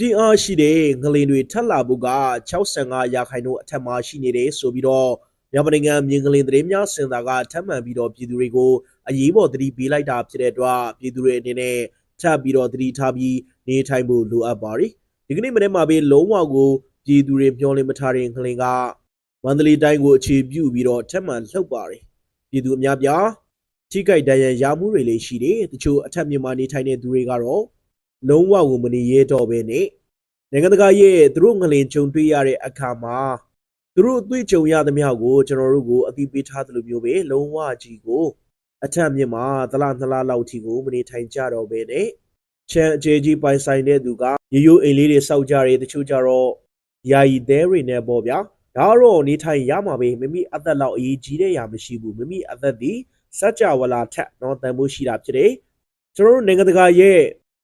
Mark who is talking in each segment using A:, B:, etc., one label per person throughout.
A: ပြင်းအားရှိတဲ့ငလင်တွေထက်လာဖို့က65ရာခိုင်နှုန်းအထက်မှာရှိနေတယ်ဆိုပြီးတော့မြန်မာနိုင်ငံမြင်းကလင်သတင်းများစင်တာကထပ်မံပြီးတော့ပြည်သူတွေကိုအရေးပေါ်သတိပေးလိုက်တာဖြစ်တဲ့အတွက်ပြည်သူတွေအနေနဲ့ထပ်ပြီးတော့သတိထားပြီးနေထိုင်ဖို့လိုအပ်ပါတယ်ဒီကနေ့မနေ့မှာပဲလုံးဝကိုပြည်သူတွေမျှော်လင့်မထားတဲ့ငလင်ကမန္တလေးတိုင်းကိုအခြေပြုပြီးတော့ထပ်မံလှုပ်ပါတယ်ပြည်သူအများပြားထိခိုက်ဒဏ်ရာရမှုတွေလည်းရှိတယ်တချို့အထက်မြန်မာနေထိုင်တဲ့သူတွေကတော့ လုံးဝကိုမနေရတော့ပဲနဲ့နိုင်ငံတကာရဲ့သူတို့ငလင်ကြုံတွေ့ရတဲ့အခါမှာသူတို့အတွေ့ကြုံရသမျှကိုကျွန်တော်တို့ကိုအသိပေးထားသလိုမျိုးပဲလုံးဝကြီးကိုအထက်မြင့်မှာသလားနှစ်လားလောက်ထိကိုမနေထိုင်ကြတော့ပဲနဲ့ချမ်းအခြေကြီးပိုင်ဆိုင်တဲ့သူကရိုးရိုးအိမ်လေးတွေစောက်ကြတယ်တချို့ကြတော့ယာယီသဲတွေနဲ့ပေါ့ဗျာဒါကတော့နေထိုင်ရမှာပဲမိမိအသက်လောက်အရေးကြီးတဲ့ຢာမရှိဘူးမိမိအသက်ဒီစัจ java လာထက်တော့တန်ဖို့ရှိတာဖြစ်တယ်ကျွန်တော်တို့နိုင်ငံတကာရဲ့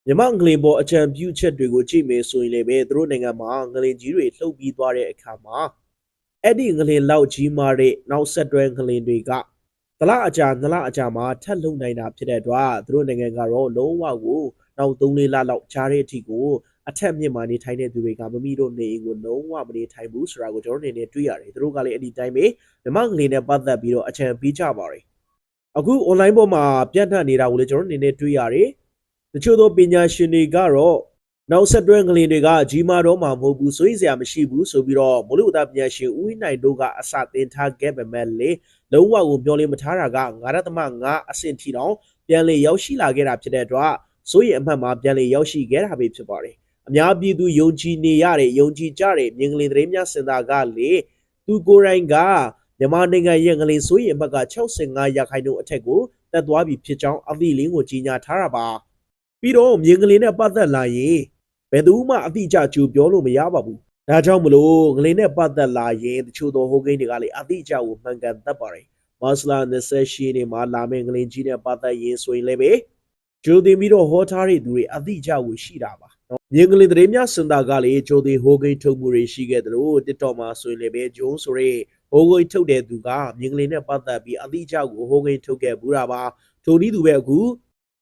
A: မြမငလင်ပေါ်အကြံပြုချက်တွေကိုကြည့်မယ်ဆိုရင်လည်းပဲသူတို့နိုင်ငံမှာငလင်ကြီးတွေလှုပ်ပြီးသွားတဲ့အခါမှာအဲ့ဒီငလင်လောက်ကြီးမားတဲ့နောက်ဆက်တွဲငလင်တွေကတလအကြာနလအကြာမှာထပ်လုံနိုင်တာဖြစ်တဲ့အတွက်သူတို့နိုင်ငံကတော့လုံးဝကိုနောက်3လေးလလောက်ကြားတဲ့အထိကိုအထက်မြင့်မာနေထိုင်တဲ့သူတွေကမမီတို့နေအိမ်ကိုလုံးဝမနေထိုင်ဘူးဆိုတာကိုကျွန်တော်တို့အနေနဲ့တွေ့ရတယ်သူတို့ကလည်းအဲ့ဒီတိုင်းပဲမြမငလင်နဲ့ပတ်သက်ပြီးတော့အကြံပေးကြပါတယ်အခု online ပေါ်မှာပြန့်နှံ့နေတာကိုလည်းကျွန်တော်တို့အနေနဲ့တွေ့ရတယ် တချို့သောပညာရှင်တွေကတော့နောက်ဆက်တွဲငလင်တွေကကြီးမားတော့မှာမဟုတ်ဘူးဆိုရင်စရာမရှိဘူးဆိုပြီးတော့မလို့သားပညာရှင်ဦးဝင်းနိုင်တို့ကအစတင်ထားခဲ့ပေမဲ့လေလုံးဝကိုပြောလို့မထားတာက9.5အဆင့်ထိတောင်ပြန်လေရောက်ရှိလာခဲ့တာဖြစ်တဲ့အတွက်ဆိုရင်အမှတ်မှာပြန်လေရောက်ရှိခဲ့တာပဲဖြစ်ပါတယ်အများပြည်သူယုံကြည်နေရတဲ့ယုံကြည်ကြတဲ့မြင်ကလေးသတင်းများစင်တာကလေသူကိုယ်တိုင်ကမြန်မာနိုင်ငံရဲ့ငလင်ဆိုရင်အမှတ်က65ရာခိုင်နှုန်းအထက်ကိုတက်သွားပြီဖြစ်ကြောင်းအသီလင်းကိုကြီးညာထားတာပါ ပြီးတော့မြင်းကလေးနဲ့ပတ်သက်လာရင်ဘယ်သူမှအတိအကျကြိုပြောလို့မရပါဘူး။ဒါကြောင့်မလို့ငလေးနဲ့ပတ်သက်လာရင်တချို့သောဟိုကိန်းတွေကလည်းအတိအကျကိုမှန်ကန်တတ်ပါတယ်။မဆလာ28နေမှာလာမယ့်ငလင်းကြီးနဲ့ပတ်သက်ရင်ဆိုရင်လည်းပဲဂျိုတင်ပြီးတော့ဟောထားတဲ့သူတွေအတိအကျကိုရှိတာပါ။နော်မြင်းကလေးသတင်းများစင်တာကလည်းဂျိုတင်ဟိုကိန်းထုတ်မှုတွေရှိခဲ့တယ်လို့ TikTok မှာဆိုရင်လည်းပဲဂျုံးဆိုတဲ့ဟိုကိန်းထုတ်တဲ့သူကမြင်းကလေးနဲ့ပတ်သက်ပြီးအတိအကျကိုဟိုကိန်းထုတ်ခဲ့ဘူးတာပါ။ထိုနည်းသူပဲအခု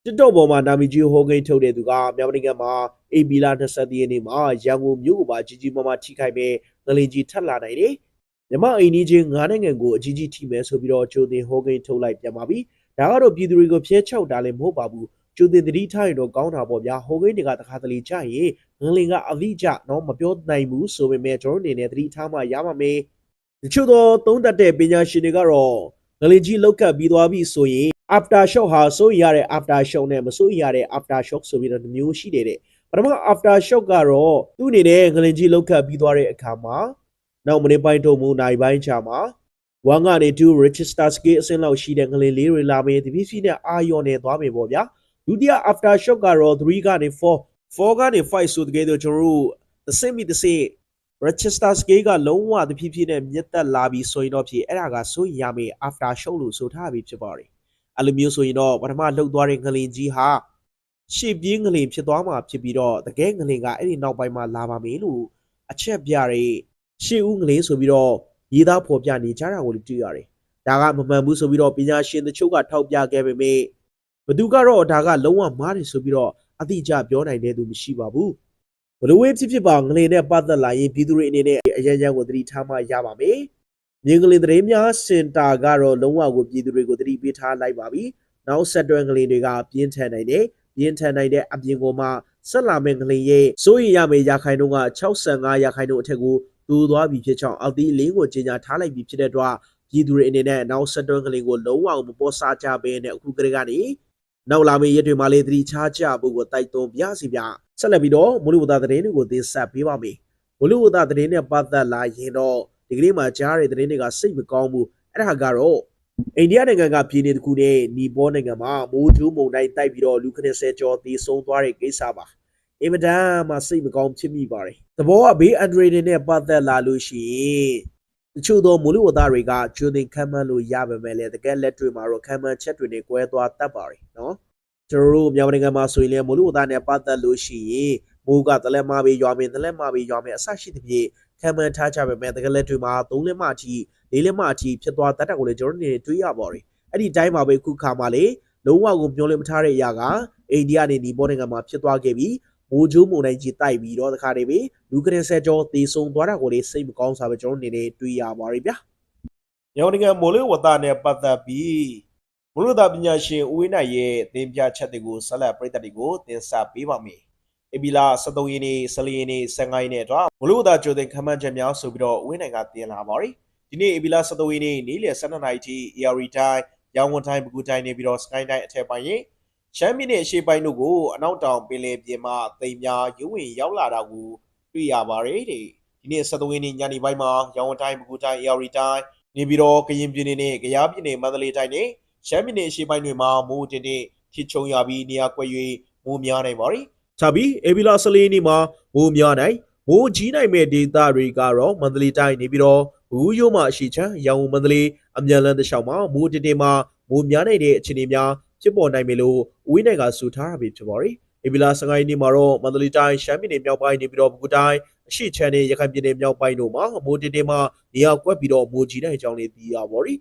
A: TikTok ပေါ်မှာနာမည်ကြီးဟိုကိန်းထုတ်တဲ့သူကမြန်မာနိုင်ငံမှာ AB လာ20ရက်နေ့မှာရန်ကုန်မြို့ကိုပါကြီးကြီးမားမားထိခိုက်မဲ့ငလင်ကြီးထပ်လာနိုင်တယ်။မြမအိမ်ကြီးချင်း9နိုင်ငံကိုအကြီးကြီးထိမယ်ဆိုပြီးတော့ကြိုတင်ဟိုကိန်းထုတ်လိုက်ပြန်ပါပြီ။ဒါကတော့ပြည်သူတွေကိုဖျက်ချောက်တာလည်းမဟုတ်ပါဘူး။ကြိုတင်သတိထားရင်တော့ကောင်းတာပေါ့ဗျာ။ဟိုကိန်းတွေကတခါတလေကြာရင်ငလင်ကအလိကြတော့မပြောနိုင်ဘူးဆိုပေမဲ့ကျွန်တော်အနေနဲ့သတိထားမှရပါမယ်။တချို့သောသုံးသက်တဲ့ပညာရှင်တွေကတော့ငလင်ကြီးလောက်ကပ်ပြီးသွားပြီဆိုရင် after shock ဟာစိုးရိမ်ရတဲ့ after shock နဲ့မစိုးရိမ်ရတဲ့ after shock ဆိုပြီးတော့တစ်မျိုးရှိတယ်တဲ့ပထမ after shock ကတော့သူ့အနေနဲ့ငလင်ကြီးလောက်ခတ်ပြီးသွားတဲ့အခါမှာနောက်မနေ့ပိုင်းထုံမှုနိုင်ပိုင်းချာမှာ1ကနေ2 register scale အဆင့်လောက်ရှိတဲ့ငလင်လေးတွေလာမယ်တပြည့်ပြည့်နဲ့အာရုံနဲ့သွားမယ်ပေါ့ဗျာဒုတိယ after shock ကတော့3ကနေ4 4ကနေ5ဆိုတကယ်တော့ကျွန်တော်တို့တစ်စင်မိတစ်စင် register scale ကလုံးဝတဖြည်းဖြည်းနဲ့မြင့်တက်လာပြီးဆိုရင်တော့ဖြစ်အဲ့ဒါကစိုးရိမ်ရမယ့် after shock လို့ဆိုထားပြီးဖြစ်ပါတယ် အဲ့လိုမျိုးဆိုရင်တော့ပထမလှုပ်သွားတဲ့ငလင်ကြီးဟာရှေ့ပြေးငလင်ဖြစ်သွားမှာဖြစ်ပြီးတော့တကယ်ငလင်ကအဲ့ဒီနောက်ပိုင်းမှာလာပါမယ်လို့အချက်ပြတဲ့ရှေ့ဦးငလင်ဆိုပြီးတော့ရေးသားဖော်ပြနေကြတာကိုလည်းတွေ့ရတယ်။ဒါကမမှန်ဘူးဆိုပြီးတော့ပညာရှင်တချို့ကထောက်ပြခဲ့ပေမဲ့ဘသူကတော့ဒါကလုံးဝမှားတယ်ဆိုပြီးတော့အတိအကျပြောနိုင်တဲ့သူမရှိပါဘူး။ဘလို့ဝေးဖြစ်ဖြစ်ပါငလင်နဲ့ပတ်သက်လာရင်ပြည်သူတွေအနေနဲ့အရန်ရန်ကိုသတိထားမှရပါမယ်။ မြင်းကလေးသတင်းများစင်တာကတော့လုံးဝကိုပြည်သူတွေကိုသတိပေးထားလိုက်ပါပြီ။နောက်ဆက်တွဲကလေးတွေကပြင်းထန်နိုင်တယ်။ပြင်းထန်နိုင်တဲ့အပြင်ကိုမှဆက်လာမယ့်ကလေးရဲ့စိုးရိမ်ရမယ့်ရာခိုင်နှုန်းက65ရာခိုင်နှုန်းအထက်ကိုတိုးသွားပြီဖြစ်ကြောင်းအောက်တီးလင်းကိုကြီးညာထားလိုက်ပြီဖြစ်တဲ့အတွက်ပြည်သူတွေအနေနဲ့နောက်ဆက်တွဲကလေးကိုလုံးဝမပေါ်စားကြဘဲနဲ့အခုကလေးကနေနောက်လာမယ့်ရက်တွေမှာလေသတိချာကြဖို့ကိုတိုက်တွန်းပြစီဗျ။ဆက်လက်ပြီးတော့မူလဝတ္တသတင်းတွေကိုတင်ဆက်ပေးပါမယ်။မူလဝတ္တသတင်းနဲ့ပတ်သက်လာရင်တော့ ဒီကနေ့မှာကြားတဲ့သတင်းတွေကစိတ်မကောင်းဘူးအဲ့ဒါကတော့အိန္ဒိယနိုင်ငံကပြည်နယ်တစ်ခုနဲ့နီပေါနိုင်ငံမှာမိုးထူးမုန်တိုင်းတိုက်ပြီးတော့လူ90ကျော်သေဆုံးသွားတဲ့ကိစ္စပါအင်မတန်မှစိတ်မကောင်းဖြစ်မိပါတယ်သဘောကဘေးအန်ဒရီတွေနဲ့ပတ်သက်လာလို့ရှိရင်တချို့သောမူလဝတ္တတွေကကျွန်းတင်ခံမှန်းလို့ရပါမယ်လေတကယ်လက်တွေ့မှာတော့ခံမှန်းချက်တွေနဲ့ကွဲသွားတတ်ပါတယ်နော်ကျွန်တော်တို့မြန်မာနိုင်ငံမှာဆိုရင်လည်းမူလဝတ္တနဲ့ပတ်သက်လို့ရှိရင်မိုးကတလက်မပဲရွာမယ်တလက်မပဲရွာမယ်အဆရှိသဖြင့် ခံမှန်းထားကြပါမယ်တကယ်လက်တွေမှာ၃လက်မအထိ၄လက်မအထိဖြစ်သွားတတ်တာကိုလည်းကျွန်တော်တို့နေတွေးရပါတယ်အဲ့ဒီတိုင်းမှာပဲခုခါမှာလေလုံးဝကိုမျောလင့်မထားတဲ့အရာကအိန္ဒိယနေနီပေါ်နိုင်ငံမှာဖြစ်သွားခဲ့ပြီးမိုးကြိုးမုန်တိုင်းကြီးတိုက်ပြီးတော့တခါတည်းပဲလူကရင်ဆက်ကျော်တေဆုံးသွားတာကိုလည်းစိတ်မကောင်းစားပဲကျွန်တော်အနေနဲ့တွေ့ရပါရဗျာ။ရောင်နိုင်ငံမိုးလေဝသနဲ့ပတ်သက်ပြီးမလို့သာပညာရှင်ဦးဝင်းနိုင်ရဲ့သင်ပြချက်တွေကိုဆက်လက်ပြည်သက်တွေကိုတင်ဆက်ပေးပါမယ်။ အဘီလာ73ရက်နေ့14ရက်နေ့15ရက်နေ့အတွက်မလို့သာကြိုတင်ခမ်းမှန်းချက်များဆိုပြီးတော့ဦးဝင်းနိုင်ကတင်လာပါရယ်။ဒီနေ့အဘီလာ73ရက်နေ့နေ့လယ်12နာရီထိ AR တိုင်းရောင်ဝန်တိုင်းပကူတိုင်းနေပြီးတော့ sky တိုင်းအထက်ပိုင်းရင်ရှမ်းပြည်နယ်အရှေ့ပိုင်းတို့ကိုအနောက်တောင်ပင်လယ်ပြင်မှသိမ်းများရုံးဝင်ရောက်လာတာကိုတွေ့ရပါတယ်တဲ့ဒီနေ့73ရက်နေ့ညနေပိုင်းမှာရောင်ဝန်တိုင်းပကူတိုင်း AR တိုင်းနေပြီးတော့ကရင်ပြည်နယ်နဲ့ကယားပြည်နယ်မန္တလေးတိုင်းနဲ့ရှမ်းပြည်နယ်အရှေ့ပိုင်းတွေမှာမိုးတင်တင်ထစ်ချုံရပြီးနေရာကွက်၍မိုးများနိုင်ပါတယ်။ ချပြီးအေဘီလာ14ရက်နေ့မှာမိုးများနိုင်မိုးကြီးနိုင်မဲ့ဒေသတွေကတော့မန္တလေးတိုင်းနေပြီးတော့ဘူးရိုးမှအရှိချမ်းရောင်မန္တလေးအမြန်လန်းတစ်လျှောက်မှာမိုးတင်တင်မှာမိုးများနေတဲ့အခြေအနေများဖြစ်ပေါ်နိုင်မယ်လို့ဝင်းနိုင်ကဆိုထားတာပဲဖြစ်ပါတယ်။အေဘီလာ15ရက်နေ့မှာတော့မန္တလေးတိုင်းရှမ်းပြည်နယ်မြောက်ပိုင်းနေပြီးတော့ဘူးတိုင်းအရှိချမ်းနဲ့ရခိုင်ပြည်နယ်မြောက်ပိုင်းတို့မှာမိုးတင်တင်မှာနေရာကွက်ပြီးတော့မိုးကြီးနိုင်ကြောင်းလေးသိရပါပြီ